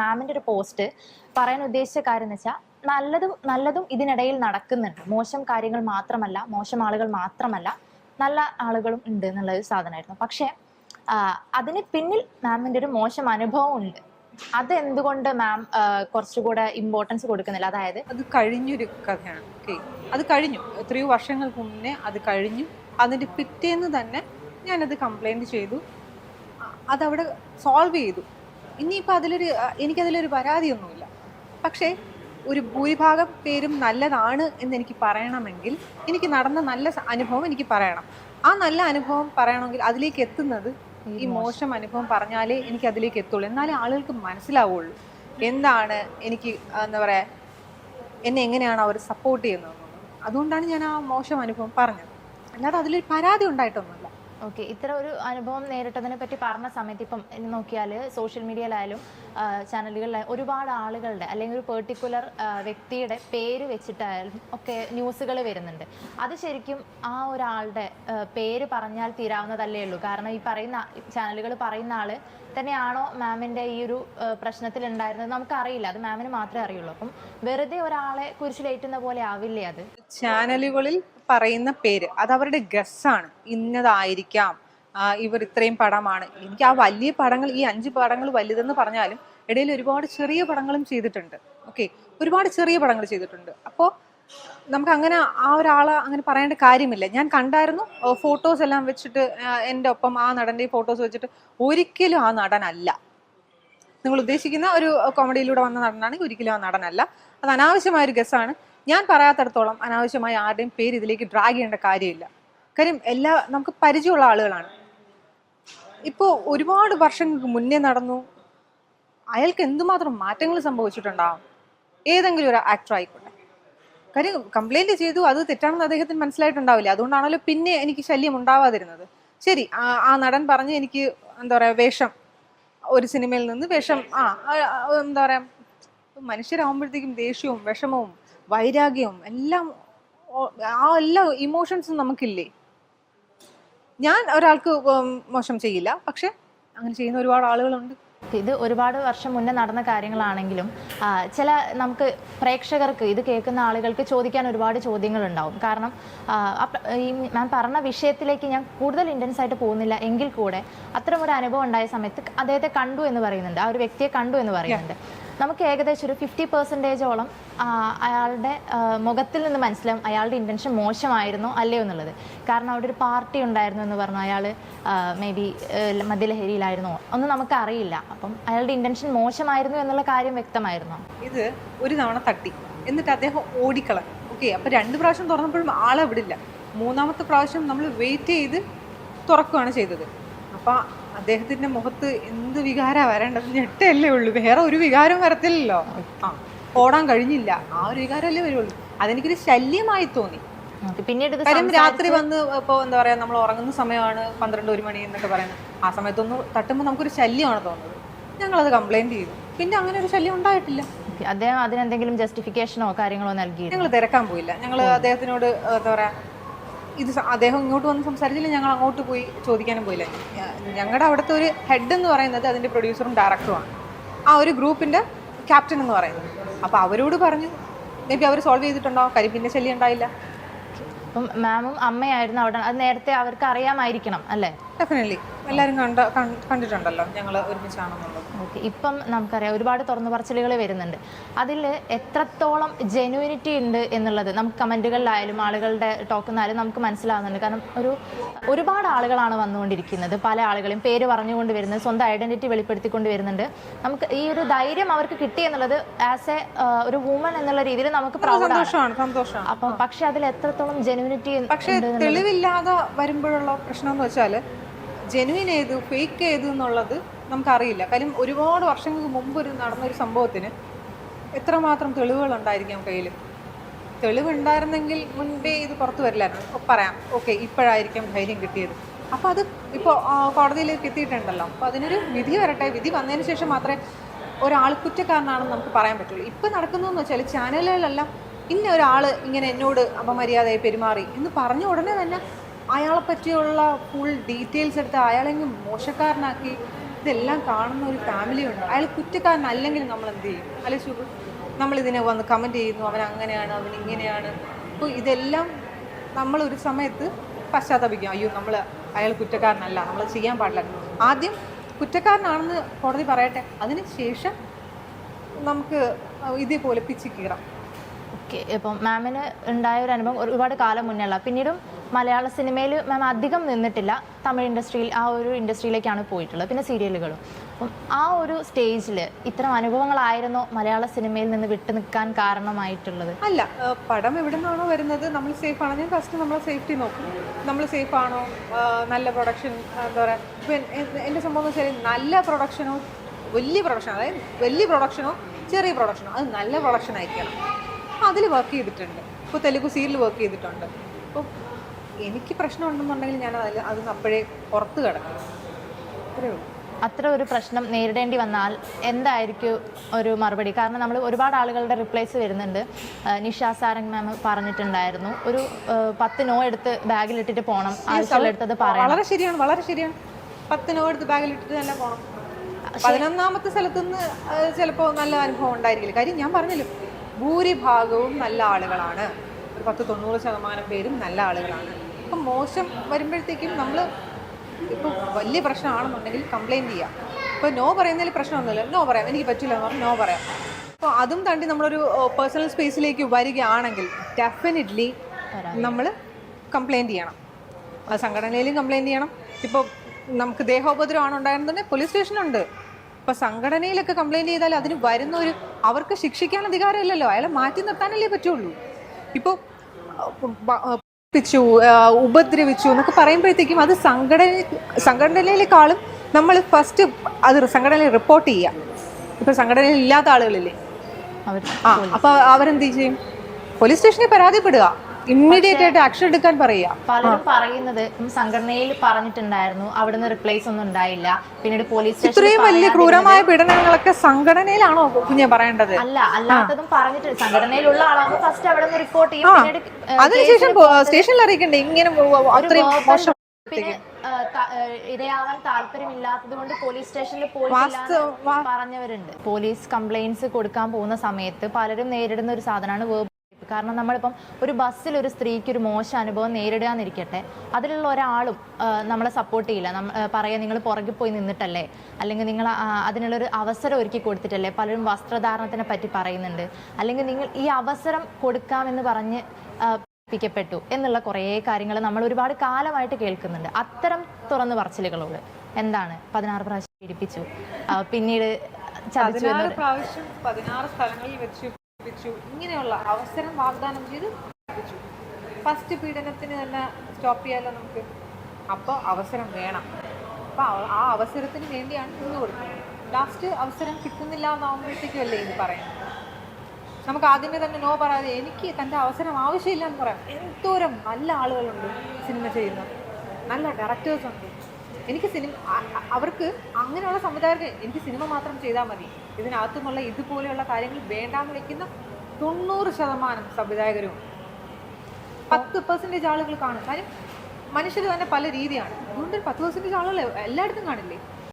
മാമിന്റെ ഒരു പോസ്റ്റ് പറയാൻ ഉദ്ദേശിച്ച കാര്യം എന്ന് വെച്ചാൽ നല്ലതും നല്ലതും ഇതിനിടയിൽ നടക്കുന്നുണ്ട്. മോശം കാര്യങ്ങൾ മാത്രമല്ല മോശം ആളുകൾ മാത്രമല്ല നല്ല ആളുകളും ഉണ്ട് എന്നുള്ള ഒരു സാധനമായിരുന്നു. പക്ഷെ അതിന് പിന്നിൽ മാമിന്റെ ഒരു മോശം അനുഭവം ഉണ്ട്. അത് എന്തുകൊണ്ട് മാം കുറച്ചുകൂടെ ഇമ്പോർട്ടൻസ് കൊടുക്കുന്നില്ല? അതായത് അത് കഴിഞ്ഞൊരു കഥയാണ്. ഓക്കെ. അത് കഴിഞ്ഞു. എത്രയോ വർഷങ്ങൾക്ക് മുന്നേ അത് കഴിഞ്ഞു. അതിന്റെ പിറ്റേന്ന് തന്നെ ഞാനത് കംപ്ലൈന്റ് ചെയ്തു. അതവിടെ സോൾവ് ചെയ്തു. ഇനിയിപ്പോൾ അതിലൊരു എനിക്കതിലൊരു പരാതിയൊന്നുമില്ല. പക്ഷേ ഒരു ഭൂരിഭാഗം പേരും നല്ലതാണ് എന്ന് എനിക്ക് പറയണമെങ്കിൽ എനിക്ക് നടന്ന നല്ല അനുഭവം എനിക്ക് പറയണം. ആ നല്ല അനുഭവം പറയണമെങ്കിൽ അതിലേക്ക് എത്തുന്നത് ഈ മോശം അനുഭവം പറഞ്ഞാലേ എനിക്ക് അതിലേക്ക് എത്തുള്ളൂ. എന്നാലേ ആളുകൾക്ക് മനസ്സിലാവുള്ളൂ. എന്താണ് എനിക്ക് എന്താ പറയുക എന്നെ എങ്ങനെയാണ് അവർ സപ്പോർട്ട് ചെയ്യുന്നത് അതുകൊണ്ടാണ് ഞാൻ ആ മോശം അനുഭവം പറഞ്ഞത്. അല്ലാതെ അതിലൊരു പരാതി ഉണ്ടായിട്ടൊന്നുമില്ല. ഓക്കെ ഇത്ര ഒരു അനുഭവം നേരിട്ടതിനെ പറ്റി പറഞ്ഞ സമയത്ത് ഇപ്പം നോക്കിയാൽ സോഷ്യൽ മീഡിയയിലായാലും ചാനലുകളിലായാലും ഒരുപാട് ആളുകളുടെ അല്ലെങ്കിൽ ഒരു പെർട്ടിക്കുലർ വ്യക്തിയുടെ പേര് വെച്ചിട്ടായാലും ഒക്കെ ന്യൂസുകൾ വരുന്നുണ്ട്. അത് ശരിക്കും ആ ഒരാളുടെ പേര് പറഞ്ഞാൽ തീരാവുന്നതല്ലേ ഉള്ളൂ. കാരണം ഈ പറയുന്ന ചാനലുകൾ പറയുന്ന ആൾ തന്നെയാണോ മാമിന്റെ ഈ ഒരു പ്രശ്നത്തിൽ ഉണ്ടായിരുന്നത് നമുക്കറിയില്ല. അത് മാമിന് മാത്രമേ അറിയുള്ളൂ. അപ്പം വെറുതെ ഒരാളെ കുരിശിലേറ്റുന്ന പോലെ ആവില്ലേ അത്? ചാനലുകളിൽ പറയുന്ന പേര് അത് അവരുടെ ഗസ്സാണ് ഇന്നതായിരിക്കാം. ഇവർ ഇത്രയും പടമാണ്. എനിക്ക് ആ വലിയ പടങ്ങൾ ഈ അഞ്ച് പടങ്ങൾ വലുതെന്ന് പറഞ്ഞാലും ഇടയിൽ ഒരുപാട് ചെറിയ പടങ്ങളും ചെയ്തിട്ടുണ്ട്. ഓക്കെ ഒരുപാട് ചെറിയ പടങ്ങൾ ചെയ്തിട്ടുണ്ട്. അപ്പോൾ നമുക്ക് അങ്ങനെ ആ ഒരാളെ അങ്ങനെ പറയേണ്ട കാര്യമില്ല. ഞാൻ കണ്ടായിരുന്നു ഫോട്ടോസ് എല്ലാം വെച്ചിട്ട് എന്റെ ഒപ്പം ആ നടന്റെ ഫോട്ടോസ് വെച്ചിട്ട് ഒരിക്കലും ആ നടനല്ല. നിങ്ങൾ ഉദ്ദേശിക്കുന്ന ഒരു കോമഡിയിലൂടെ വന്ന നടനാണെങ്കിൽ ഒരിക്കലും ആ നടനല്ല. അത് അനാവശ്യമായ ഒരു ഗസ്സാണ് ഞാൻ പറയാത്തടത്തോളം അനാവശ്യമായി ആരുടെയും പേര് ഇതിലേക്ക് ഡ്രാഗ് ചെയ്യേണ്ട കാര്യമില്ല. കാര്യം എല്ലാ നമുക്ക് പരിചയമുള്ള ആളുകളാണ്. ഇപ്പോൾ ഒരുപാട് വർഷങ്ങൾക്ക് മുന്നേ നടന്നു. അയാൾക്ക് എന്തുമാത്രം മാറ്റങ്ങൾ സംഭവിച്ചിട്ടുണ്ടാവും? ഏതെങ്കിലും ഒരു ആക്ടർ ആയിക്കോട്ടെ. കാര്യം കംപ്ലൈന്റ് ചെയ്തു അത് തെറ്റാണെന്ന് അദ്ദേഹത്തിന് മനസ്സിലായിട്ടുണ്ടാവില്ല. അതുകൊണ്ടാണല്ലോ പിന്നെ എനിക്ക് ശല്യം ഉണ്ടാവാതിരുന്നത്. ശരി ആ നടൻ പറഞ്ഞ് എനിക്ക് എന്താ പറയുക വേഷം ഒരു സിനിമയിൽ നിന്ന് വേഷം ആ, എന്താ പറയുക മനുഷ്യരാകുമ്പോഴത്തേക്കും ദേഷ്യവും വിഷമവും വൈരാഗ്യവും എല്ലാം ആ എല്ലാ ഇമോഷൻസും നമുക്കില്ലേ? ഞാൻ ഒരാൾക്ക് മോശം ചെയ്യില്ല പക്ഷെ അങ്ങനെ ചെയ്യുന്ന ഒരുപാട് ആളുകളുണ്ട്. ഇത് ഒരുപാട് വർഷം മുന്നേ നടന്ന കാര്യങ്ങളാണെങ്കിലും ചില നമുക്ക് പ്രേക്ഷകർക്ക് ഇത് കേൾക്കുന്ന ആളുകൾക്ക് ചോദിക്കാൻ ഒരുപാട് ചോദ്യങ്ങൾ ഉണ്ടാവും കാരണം ഈ മാം പറഞ്ഞ വിഷയത്തിലേക്ക് ഞാൻ കൂടുതൽ ഇന്റൻസ് ആയിട്ട് പോകുന്നില്ല. എങ്കിൽ കൂടെ അത്തരം ഒരു അനുഭവം ഉണ്ടായ സമയത്ത് അദ്ദേഹത്തെ കണ്ടു എന്ന് പറയുന്നുണ്ട്. ആ ഒരു വ്യക്തിയെ കണ്ടു എന്ന് പറയുന്നുണ്ട്. നമുക്ക് ഏകദേശം ഒരു ഫിഫ്റ്റി പെർസെന്റേജോളം അയാളുടെ മുഖത്തിൽ നിന്ന് മനസ്സിലാവും അയാളുടെ ഇന്റൻഷൻ മോശമായിരുന്നു അല്ലയോ എന്നുള്ളത്. കാരണം അവിടെ ഒരു പാർട്ടി ഉണ്ടായിരുന്നു എന്ന് പറഞ്ഞു. അയാൾ മേ ബി മദ്യലഹരിയിലായിരുന്നോ? ഒന്നും നമുക്ക് അറിയില്ല അപ്പം അയാളുടെ ഇന്റൻഷൻ മോശമായിരുന്നു എന്നുള്ള കാര്യം വ്യക്തമായിരുന്നു? ഇത് ഒരു തവണ തട്ടി. എന്നിട്ട് അദ്ദേഹം ഓടിക്കള ഓക്കെ അപ്പൊ രണ്ട് പ്രാവശ്യം തുറന്നപ്പോഴും ആളെ വിടില്ല. മൂന്നാമത്തെ പ്രാവശ്യം നമ്മൾ വെയിറ്റ് ചെയ്ത് തുറക്കുകയാണ് ചെയ്തത്. അപ്പൊ അദ്ദേഹത്തിന്റെ മുഖത്ത് എന്ത് വികാരമാണ് വരേണ്ടത്? ഞെട്ടല്ലേ ഉള്ളൂ. വേറെ ഒരു വികാരം വരത്തില്ലല്ലോ. ആ ഓടാൻ കഴിഞ്ഞില്ല. ആ ഒരു വികാരമല്ലേ വരുള്ളൂ. അതെനിക്കൊരു ശല്യമായി തോന്നി. പിന്നീട് കാര്യം രാത്രി വന്ന് ഇപ്പോൾ എന്താ പറയാ നമ്മൾ ഉറങ്ങുന്ന സമയമാണ് പന്ത്രണ്ട് ഒരു മണി എന്നൊക്കെ പറയുന്നത്. ആ സമയത്തൊന്ന് തട്ടുമ്പോൾ നമുക്കൊരു ശല്യമാണ് തോന്നുന്നത്. ഞങ്ങളത് കംപ്ലൈന്റ് ചെയ്തു. പിന്നെ അങ്ങനെ ഒരു ശല്യം ഉണ്ടായിട്ടില്ല. അദ്ദേഹം അതിനെന്തെങ്കിലും ജസ്റ്റിഫിക്കേഷനോ കാര്യങ്ങളോ നൽകി ഞങ്ങൾ തിരക്കാൻ പോയില്ല. ഞങ്ങൾ അദ്ദേഹത്തിനോട് എന്താ പറയാ ഇത് അദ്ദേഹം ഇങ്ങോട്ട് വന്ന് സംസാരിച്ചില്ല ഞങ്ങൾ അങ്ങോട്ട് പോയി ചോദിക്കാനും പോയില്ല. ഞങ്ങളുടെ അവിടുത്തെ ഒരു ഹെഡ് എന്ന് പറയുന്നത് അതിന്റെ പ്രൊഡ്യൂസറും ഡയറക്ടറുമാണ് ആ ഒരു ഗ്രൂപ്പിന്റെ ക്യാപ്റ്റൻ എന്ന് പറയുന്നത്. അപ്പോൾ അവരോട് പറഞ്ഞു മേ ബി അവർ സോൾവ് ചെയ്തിട്ടുണ്ടോ? കരിപ്പിന്റെ ശല്യം ഉണ്ടായില്ല. അപ്പം മാമും അമ്മയായിരുന്നു അവിടെ. അത് നേരത്തെ അവർക്ക് അറിയാമായിരിക്കണം അല്ലേ? ഡെഫിനറ്റ്ലി എല്ലാവരും കണ്ട കണ്ടിട്ടുണ്ടല്ലോ. ഞങ്ങൾ ഒരുമിച്ചാണെന്നുള്ളത്. ഓക്കെ ഇപ്പം നമുക്കറിയാം ഒരുപാട് തുറന്നു പറച്ചിലുകൾ വരുന്നുണ്ട്. അതിൽ എത്രത്തോളം ജെന്യൂനിറ്റി ഉണ്ട് എന്നുള്ളത് നമുക്ക് കമന്റുകളിലായാലും ആളുകളുടെ ടോക്കുന്നായാലും നമുക്ക് മനസ്സിലാവുന്നുണ്ട്. കാരണം ഒരു ഒരുപാട് ആളുകളാണ് വന്നുകൊണ്ടിരിക്കുന്നത്. പല ആളുകളെയും പേര് പറഞ്ഞുകൊണ്ട് വരുന്നത് സ്വന്തം ഐഡന്റിറ്റി വെളിപ്പെടുത്തിക്കൊണ്ട് വരുന്നുണ്ട്. നമുക്ക് ഈ ഒരു ധൈര്യം അവർക്ക് കിട്ടി എന്നുള്ളത് ആസ് എ ഒരു വുമൺ എന്നുള്ള രീതിയിൽ നമുക്ക് സന്തോഷമാണ് സന്തോഷമാണ്. അപ്പം പക്ഷെ അതിൽ എത്രത്തോളം ജെന്യൂനിറ്റി പക്ഷേ തെളിവില്ലാതെ വരുമ്പോഴുള്ള പ്രശ്നം എന്ന് വെച്ചാൽ ജെനുവിൻ ഏത് ഫേക്ക് ഏത് എന്നുള്ളത് നമുക്കറിയില്ല. കാര്യം ഒരുപാട് വർഷങ്ങൾക്ക് മുമ്പ് ഒരു നടന്നൊരു സംഭവത്തിന് എത്രമാത്രം തെളിവുകൾ ഉണ്ടായിരിക്കാം കയ്യിൽ തെളിവുണ്ടായിരുന്നെങ്കിൽ മുൻപേ ഇത് പുറത്തു വരില്ലായിരുന്നു. പറയാം ഓക്കെ ഇപ്പോഴായിരിക്കും ധൈര്യം കിട്ടിയത്. അപ്പോൾ അത് ഇപ്പോൾ കോടതിയിലേക്ക് എത്തിയിട്ടുണ്ടല്ലോ. അപ്പോൾ അതിനൊരു വിധി വരട്ടെ. വിധി വന്നതിന് ശേഷം മാത്രമേ ഒരാൾ കുറ്റക്കാരനാണെന്ന് നമുക്ക് പറയാൻ പറ്റുള്ളൂ. ഇപ്പോൾ നടക്കുന്നതെന്ന് വെച്ചാൽ ചാനലുകളെല്ലാം ഇന്ന ഒരാൾ ഇങ്ങനെ എന്നോട് അപമര്യാദയായി പെരുമാറി എന്ന് പറഞ്ഞ ഉടനെ തന്നെ അയാളെ പറ്റിയുള്ള ഫുൾ ഡീറ്റെയിൽസ് എടുത്ത് അയാളെങ്ങ് മോശക്കാരനാക്കി ഇതെല്ലാം കാണുന്ന ഒരു ഫാമിലി ഉണ്ട്. അയാൾ കുറ്റക്കാരനല്ലെങ്കിൽ നമ്മൾ എന്ത് ചെയ്യും? അല്ലെ ശുഭ നമ്മൾ ഇതിനെ വന്ന് കമന്റ് ചെയ്യുന്നു അവൻ അങ്ങനെയാണ് അവൻ ഇങ്ങനെയാണ്. അപ്പോൾ ഇതെല്ലാം നമ്മൾ ഒരു സമയത്ത് പശ്ചാത്തപിക്കും. അയ്യോ നമ്മൾ അയാൾ കുറ്റക്കാരനല്ല നമ്മൾ ചെയ്യാൻ പാടില്ല. ആദ്യം കുറ്റക്കാരനാണെന്ന് കോടതി പറയട്ടെ. അതിന് ശേഷം നമുക്ക് ഇതേപോലെ പിച്ച് കീറാം. ഓക്കെ ഇപ്പം മാമിന് ഉണ്ടായ ഒരു അനുഭവം ഒരുപാട് കാലം മുന്നേ ഉള്ള. പിന്നീടും മലയാള സിനിമയിൽ മാം അധികം നിന്നിട്ടില്ല. തമിഴ് ഇൻഡസ്ട്രിയിൽ ആ ഒരു ഇൻഡസ്ട്രിയിലേക്കാണ് പോയിട്ടുള്ളത്. പിന്നെ സീരിയലുകളും. അപ്പം ആ ഒരു സ്റ്റേജിൽ ഇത്തരം അനുഭവങ്ങളായിരുന്നോ മലയാള സിനിമയിൽ നിന്ന് വിട്ടു നിൽക്കാൻ കാരണമായിട്ടുള്ളത്? അല്ല പടം എവിടെ നിന്നാണോ വരുന്നത്? നമ്മൾ സേഫ് ആണോ. ഞാൻ ഫസ്റ്റ് നമ്മളെ സേഫ്റ്റി നോക്കും. നമ്മൾ സേഫ് ആണോ? നല്ല പ്രൊഡക്ഷൻ എന്താ പറയുക ഇപ്പം എന്റെ സംഭവം എന്ന് വെച്ചാൽ നല്ല പ്രൊഡക്ഷനോ വലിയ പ്രൊഡക്ഷൻ അതായത് വലിയ പ്രൊഡക്ഷനോ ചെറിയ പ്രൊഡക്ഷനോ അത് നല്ല പ്രൊഡക്ഷൻ ആയിരിക്കണം. അതിൽ വർക്ക് ചെയ്തിട്ടുണ്ട്. ഇപ്പോൾ തെലുഗു സീരിയൽ വർക്ക് ചെയ്തിട്ടുണ്ട്. അപ്പോൾ എനിക്ക് പ്രശ്നമുണ്ടെന്നുണ്ടെങ്കിൽ ഞാൻ അതിൽ അതിന് അപ്പോഴേ പുറത്ത് കിടക്കും. അത്രേ ഉള്ളൂ. അത്ര ഒരു പ്രശ്നം നേരിടേണ്ടി വന്നാൽ എന്തായിരിക്കും ഒരു മറുപടി? കാരണം നമ്മൾ ഒരുപാട് ആളുകളുടെ റിപ്ലൈസ് വരുന്നുണ്ട്. നിഷാ സാരംഗ് മാം പറഞ്ഞിട്ടുണ്ടായിരുന്നു. ഒരു പത്ത് നോ എടുത്ത് ബാഗിലിട്ടിട്ട് പോകണം ആവശ്യമുള്ളടുത്തത് പറയാം വളരെ ശരിയാണ് വളരെ ശരിയാണ്. പത്ത് നോ എടുത്ത് ബാഗിലിട്ടിട്ട് തന്നെ പോകണം പതിനൊന്നാമത്തെ സ്ഥലത്തു നിന്ന് ചിലപ്പോൾ നല്ല അനുഭവം ഉണ്ടായിരിക്കില്ല. കാര്യം ഞാൻ പറഞ്ഞല്ലോ ഭൂരിഭാഗവും നല്ല ആളുകളാണ്. ഒരു പത്ത് തൊണ്ണൂറ് ശതമാനം പേരും നല്ല ആളുകളാണ്. അപ്പം മോശം വരുമ്പോഴത്തേക്കും നമ്മൾ ഇപ്പോൾ വലിയ പ്രശ്നമാണെന്നുണ്ടെങ്കിൽ കംപ്ലയിന്റ് ചെയ്യാം. ഇപ്പോൾ നോ പറയുന്നതിൽ പ്രശ്നമൊന്നുമില്ല നോ പറയാം. എനിക്ക് പറ്റില്ല എന്ന് പറഞ്ഞാൽ നോ പറയാം. അപ്പോൾ അതും താണ്ടി നമ്മളൊരു പേഴ്സണൽ സ്പേസിലേക്ക് വരികയാണെങ്കിൽ ഡെഫിനറ്റ്ലി നമ്മൾ കംപ്ലയിന്റ് ചെയ്യണം. അത് സംഘടനയിലും കംപ്ലയിന്റ് ചെയ്യണം. ഇപ്പോൾ നമുക്ക് ദേഹോപദ്രവമാണ് ഉണ്ടായിരുന്നുണ്ടെങ്കിൽ പോലീസ് സ്റ്റേഷനുണ്ട് ഇപ്പോൾ സംഘടനയിലൊക്കെ കംപ്ലയിന്റ് ചെയ്താൽ അതിന് വരുന്ന ഒരു അവർക്ക് ശിക്ഷിക്കാൻ അധികാരമില്ലല്ലോ. അയാളെ മാറ്റി നിർത്താനല്ലേ പറ്റുള്ളൂ. ഇപ്പോൾ പ്പിച്ചു ഉപദ്രവിച്ചു എന്നൊക്കെ പറയുമ്പോഴത്തേക്കും അത് സംഘടന സംഘടനയിലേക്കാളും നമ്മൾ ഫസ്റ്റ് അത് സംഘടനയിൽ റിപ്പോർട്ട് ചെയ്യാം ഇപ്പോൾ സംഘടനയിൽ ഇല്ലാത്ത ആളുകളില്ലേ? അവർ ആ അപ്പോൾ അവരെന്ത് ചെയ്യും? പോലീസ് സ്റ്റേഷനിൽ പരാതിപ്പെടുക. ഇമ്മീഡിയറ്റ് ആയിട്ട് ആക്ഷൻ എടുക്കാൻ പറയുക. പലരും പറയുന്നത് സംഘടനയിൽ പറഞ്ഞിട്ടുണ്ടായിരുന്നു അവിടുന്ന് റിപ്ലേസ് ഒന്നും ഉണ്ടായില്ല. പിന്നീട് പോലീസ് ഇത്രയും വലിയ ക്രൂരമായ പീഡനങ്ങളൊക്കെ സംഘടനയിലാണോ കുഞ്ഞെ പറയേണ്ടത്? അല്ല അല്ലാത്തതും പറഞ്ഞിട്ട് സംഘടനയിലുള്ള ആളാണ് ഫസ്റ്റ് അവിടെ നിന്ന് റിപ്പോർട്ട് ചെയ്യും പിന്നീട് അതിനുശേഷം സ്റ്റേഷനിൽ അറിയിക്കണ്ടേ? ഇങ്ങനെ അത്രയും മോശം പിന്നെ ഇരയാവാൻ താല്പര്യമില്ലാത്തത് കൊണ്ട് പോലീസ് സ്റ്റേഷനിൽ പോയി പറഞ്ഞവരുണ്ട്. പോലീസ് കംപ്ലൈന്റ്സ് കൊടുക്കാൻ പോകുന്ന സമയത്ത് പലരും നേരിടുന്ന ഒരു സാധനമാണ് വേർബൽ കാരണം നമ്മളിപ്പം ഒരു ബസ്സിൽ ഒരു സ്ത്രീക്ക് ഒരു മോശം അനുഭവം നേരിടാന്നിരിക്കട്ടെ അതിലുള്ള ഒരാളും നമ്മളെ സപ്പോർട്ട് ചെയ്യില്ല. പറയാ നിങ്ങൾ പുറകിൽ പോയി നിന്നിട്ടല്ലേ? അല്ലെങ്കിൽ നിങ്ങൾ അതിനുള്ള അതിനുള്ളൊരു അവസരം ഒരുക്കി കൊടുത്തിട്ടല്ലേ? പലരും വസ്ത്രധാരണത്തിനെ പറ്റി പറയുന്നുണ്ട്. അല്ലെങ്കിൽ നിങ്ങൾ ഈ അവസരം കൊടുക്കാമെന്ന് പറഞ്ഞ് പിക്കപ്പെട്ടു പ്പിക്കപ്പെട്ടു എന്നുള്ള കുറേ കാര്യങ്ങൾ നമ്മൾ ഒരുപാട് കാലമായിട്ട് കേൾക്കുന്നുണ്ട്. അത്തരം തുറന്നു പറച്ചിലുകളോട് എന്താണ് പതിനാറ് പ്രാവശ്യം പീഡിപ്പിച്ചു? പിന്നീട് ചതിച്ചു പതിനാറ് സ്ഥലങ്ങളിൽ വെച്ച് പീഡിപ്പിച്ചു ഇങ്ങനെയുള്ള അവസരം വാഗ്ദാനം ചെയ്ത് പീഡിപ്പിച്ചു ഫസ്റ്റ് പീഡനത്തിന് തന്നെ സ്റ്റോപ്പ് ചെയ്യാലോ നമുക്ക്? അപ്പോൾ അവസരം വേണം. അപ്പോൾ ആ അവസരത്തിന് വേണ്ടിയാണ് നിന്ന് കൊടുക്കുന്നത്. ലാസ്റ്റ് അവസരം കിട്ടുന്നില്ല എന്നാകുമ്പോഴത്തേക്കും അല്ലേ ഇത് പറയുന്നത്? നമുക്ക് ആദ്യമേ തന്നെ നോ പറയാതെ എനിക്ക് തന്റെ അവസരം ആവശ്യമില്ല എന്ന് പറയാം. എന്തോരം നല്ല ആളുകളുണ്ട് സിനിമ ചെയ്യുന്ന. നല്ല ഡയറക്ടേഴ്സ് ഉണ്ട്. എനിക്ക് സിനിമ അവർക്ക് അങ്ങനെയുള്ള സംവിധായകർക്ക് എനിക്ക് സിനിമ മാത്രം ചെയ്താൽ മതി. ഇതിനകത്തുനിന്നുള്ള ഇതുപോലെയുള്ള കാര്യങ്ങൾ വേണ്ടാന്ന് വെക്കുന്ന തൊണ്ണൂറ് ശതമാനം സംവിധായകരും പത്ത് പെർസെന്റേജ് ആളുകൾ കാണും. കാര്യം മനുഷ്യർ തന്നെ പല രീതിയാണ്. അതുകൊണ്ട് പത്ത് പെർസെന്റേജ് ആളുകൾ എല്ലായിടത്തും കാണില്ലേ?